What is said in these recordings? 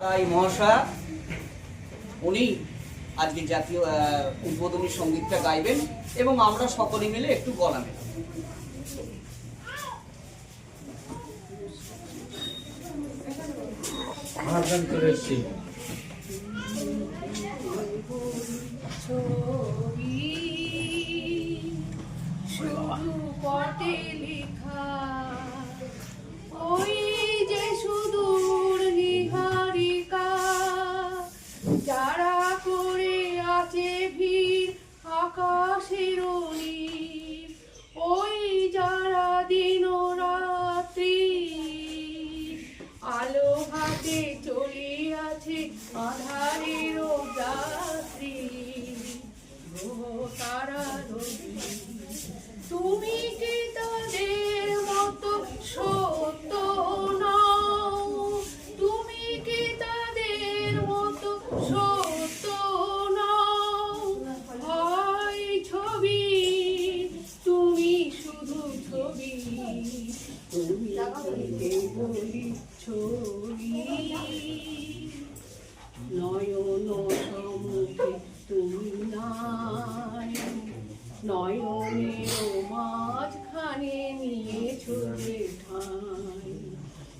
তাই মহাশয়া উনি আজকে জাতীয় উদ্বোধনী সঙ্গীতটা গাইবেন এবং আমরা সকলে মিলে একটু গলা করেছি ছবি শুধু পটে লেখা ওই আছে ভিড় আকাশের ওই যারা দিন রাত্রি আলো হাতে চলে আছে আধারের গ্রহ তারা তুমি বলি ছবি নয়ন সম্মুখে তুমি নাই। নয়নের মাঝখানে নিয়েছো যে ঠাই।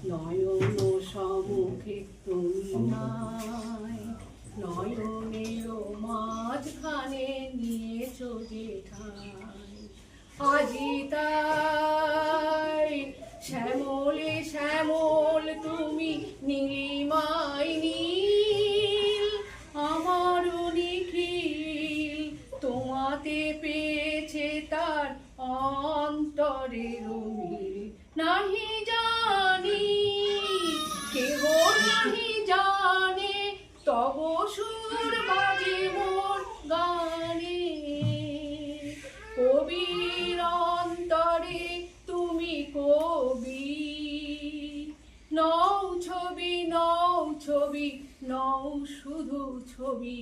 নয়ন সম্মুখে তুমি নাই। নয়নের মাঝখানে নিয়েছো যে ঠাই। আজি তাই শ্যামলে শ্যামল, তুমি নীলিমাই নীল আমার নিখিল, তোমাতে পেয়েছে তার অন্তরের মিল নাহি জানি, কেহ নাহি জানে, তব সুর ছবি নও শুধু তুমি ছবি।